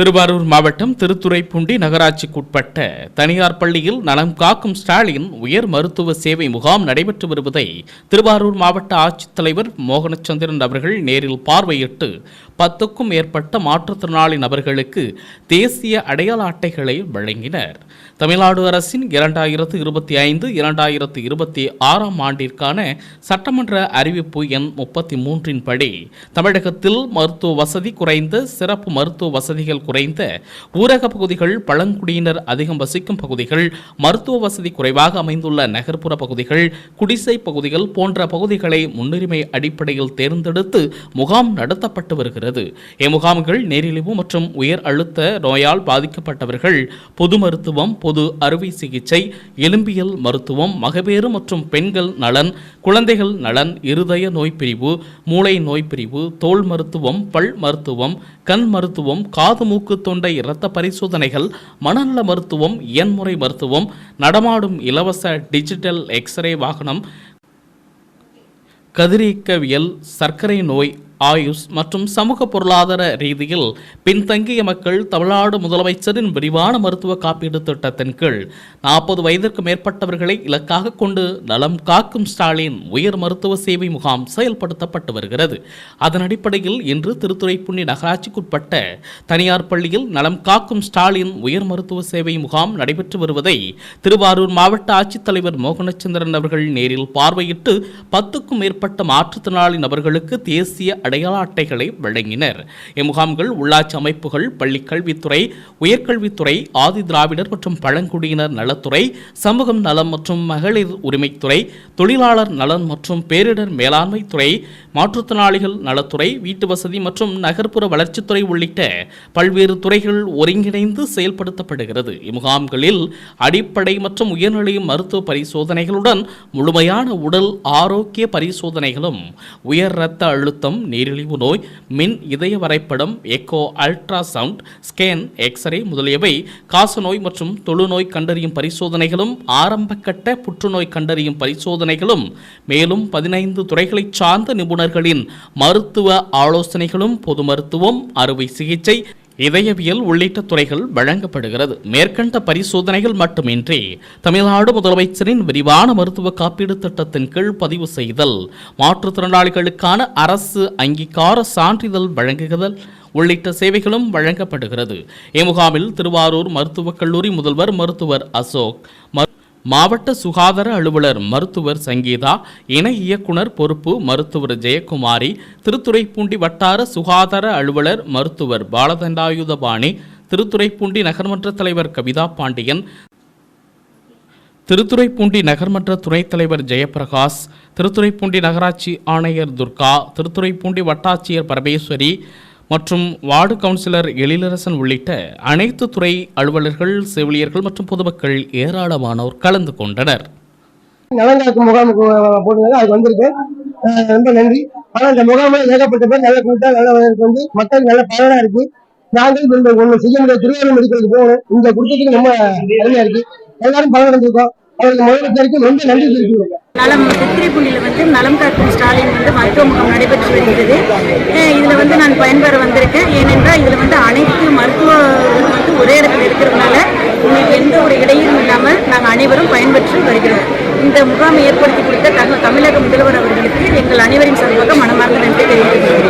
திருவாரூர் மாவட்டம் திருத்துறைப்பூண்டி நகராட்சிக்குட்பட்ட தனியார் பள்ளியில் நலம் காக்கும் ஸ்டாலின் உயர் மருத்துவ சேவை முகாம் நடைபெற்று வருவதை திருவாரூர் மாவட்ட ஆட்சித்தலைவர் மோகனச்சந்திரன் அவர்கள் நேரில் பார்வையிட்டு பத்துக்கும் மேற்பட்ட மாற்றுத்திறனாளி நபர்களுக்கு தேசிய அடையாள அட்டைகளை வழங்கினர். தமிழ்நாடு அரசின் இரண்டாயிரத்து இருபத்தி ஐந்து இரண்டாயிரத்து இருபத்தி ஆறாம் ஆண்டிற்கான சட்டமன்ற அறிவிப்பு எண் முப்பத்தி மூன்றின் படி தமிழகத்தில் மருத்துவ வசதி குறைந்த சிறப்பு மருத்துவ வசதிகள் குறைந்த ஊரக பகுதிகள் பழங்குடியினர் அதிகம் வசிக்கும் பகுதிகள் மருத்துவ வசதி குறைவாக அமைந்துள்ள நகர்ப்புற பகுதிகள் குடிசை பகுதிகள் போன்ற பகுதிகளை முன்னுரிமை அடிப்படையில் தேர்ந்தெடுத்து முகாம் நடத்தப்பட்டு வருகிறது. இம்முகாம்கள் நீரிழிவு மற்றும் உயர் அழுத்த நோயால் பாதிக்கப்பட்டவர்கள் பொது மருத்துவம் பொது அறுவை சிகிச்சை எலும்பியல் மருத்துவம் மகப்பேறு மற்றும் பெண்கள் நலன் குழந்தைகள் நலன் இருதய நோய் பிரிவு மூளை நோய் பிரிவு தோல் மருத்துவம் பல் மருத்துவம் கண் மருத்துவம் காது மூக்கு தொண்டை இரத்த பரிசோதனைகள் மனநல மருத்துவம் இயன்முறை மருத்துவம் நடமாடும் இலவச டிஜிட்டல் எக்ஸ்ரே வாகனம் கதிரியக்கவியல் சர்க்கரை நோய் ஆயுஷ் மற்றும் சமூக பொருளாதார ரீதியில் பின்தங்கிய மக்கள் தமிழ்நாடு முதலமைச்சரின் விரிவான மருத்துவ காப்பீடு திட்டத்தின் கீழ் நாற்பது வயதிற்கு மேற்பட்டவர்களை இலக்காக கொண்டு நலம் காக்கும் ஸ்டாலின் உயர் மருத்துவ சேவை முகாம் செயல்படுத்தப்பட்டு வருகிறது. அதன் அடிப்படையில் இன்று திருத்துறைப்புண்ணி நகராட்சிக்குட்பட்ட தனியார் பள்ளியில் நலம் காக்கும் ஸ்டாலின் உயர் மருத்துவ சேவை முகாம் நடைபெற்று வருவதை திருவாரூர் மாவட்ட ஆட்சித்தலைவர் மோகனச்சந்திரன் அவர்கள் நேரில் பார்வையிட்டு பத்துக்கும் மேற்பட்ட மாற்றுத்திறனாளி நபர்களுக்கு தேசிய அடையாள அட்டைகளை வழங்கினர். இம்முகாம்கள் உள்ளாட்சி அமைப்புகள் பள்ளிக் கல்வித்துறை உயர்கல்வித்துறை ஆதி திராவிடர் மற்றும் பழங்குடியினர் நலத்துறை சமூகம் நலம் மற்றும் மகளிர் உரிமைத்துறை தொழிலாளர் நலன் மற்றும் பேரிடர் மேலாண்மை துறை மாற்றுத்திறனாளிகள் நலத்துறை வீட்டு வசதி மற்றும் நகர்ப்புற வளர்ச்சித்துறை உள்ளிட்ட பல்வேறு துறைகள் ஒருங்கிணைந்து செயல்படுத்தப்படுகிறது. இம்முகாம்களில் அடிப்படை மற்றும் உயர்நிலை மருத்துவ பரிசோதனைகளுடன் முழுமையான உடல் ஆரோக்கிய பரிசோதனைகளும் உயர் இரத்த அழுத்தம் நீரிழிவு நோய் மின் இதய வரைபடம் எக்கோ அல்ட்ராசவுண்ட் ஸ்கேன் எக்ஸ்ரே முதலியவை காசநோய் மற்றும் தொழுநோய் கண்டறியும் பரிசோதனைகளும் ஆரம்பகட்ட புற்றுநோய் கண்டறியும் பரிசோதனைகளும் மேலும் பதினைந்து துறைகளைச் சார்ந்த நிபுணர்களின் மருத்துவ ஆலோசனைகளும் பொது மருத்துவம் அறுவை சிகிச்சை இதயவியல் உள்ளிட்ட துறைகள் வழங்கப்படுகிறது. மேற்கண்ட பரிசோதனைகள் மட்டுமின்றி தமிழ்நாடு முதலமைச்சரின் விரிவான மருத்துவ காப்பீடு திட்டத்தின் கீழ் பதிவு செய்தல் மாற்றுத்திறனாளிகளுக்கான அரசு அங்கீகார சான்றிதழ் வழங்குதல் உள்ளிட்ட சேவைகளும் வழங்கப்படுகிறது. இம்முகாமில் திருவாரூர் மருத்துவக் கல்லூரி முதல்வர் மருத்துவர் அசோக் மரு- மாவட்ட சுகாதார அலுவலர் மருத்துவர் சங்கீதா இணை இயக்குனர் பொறுப்பு மருத்துவர் ஜெயக்குமாரி திருத்துறைப்பூண்டி வட்டார சுகாதார அலுவலர் மருத்துவர் பாலதண்டாயுதபாணி திருத்துறைப்பூண்டி நகர்மன்ற தலைவர் கவிதா பாண்டியன் திருத்துறைப்பூண்டி நகர்மன்ற துணைத் தலைவர் ஜெயபிரகாஷ் திருத்துறைப்பூண்டி நகராட்சி ஆணையர் துர்கா திருத்துறைப்பூண்டி வட்டாட்சியர் பரமேஸ்வரி மற்றும் வார்டு கவுன்சிலர் எழிலரசன் உள்ளிட்ட அனைத்து துறை அலுவலர்கள் செவிலியர்கள் மற்றும் பொதுமக்கள் ஏராளமானோர் கலந்து கொண்டனர். நலங்காக்கும் முகாம் போட்டுருந்தாங்க. அதுக்கு வந்திருக்கு. ரொம்ப நன்றி. ஆனால் இந்த முகாமில் ஏகப்பட்ட பேர் நல்ல கூட்டம் நல்ல வந்து மக்கள் நல்ல பயனா இருக்கு. நாங்கள் இந்த செய்ய முடியாது திருவாரூர் மெடிக்கலுக்கு போகணும். இந்த குடும்பத்துக்கு ரொம்ப அருமையா இருக்கு. எல்லாரும் பலனடைஞ்சிருக்கோம். அவருக்கு முதலமைச்சருக்கு ரொம்ப நன்றி தெரிவிக்கிறோம் நலம் திருத்திரைப்பூண்டியில் வந்து நலம் காக்கும் ஸ்டாலின் வந்து மருத்துவ முகாம் நடைபெற்று வருகிறது. இதுல வந்து நான் பயன்பெற வந்திருக்கேன். ஏனென்றால் இதுல வந்து அனைத்து மருத்துவ வந்து ஒரே இடத்துல இருக்கிறதுனால உங்களுக்கு எந்த ஒரு இடையும் இல்லாமல் நாங்கள் அனைவரும் பயன்பெற்று வருகிறோம். இந்த முகாமை ஏற்படுத்தி கொடுத்த தமிழக முதல்வர் அவர்களுக்கு எங்கள் அனைவரின் சார்பாக மனமார்ந்த நன்றி தெரிவித்துக் கொள்கிறேன்.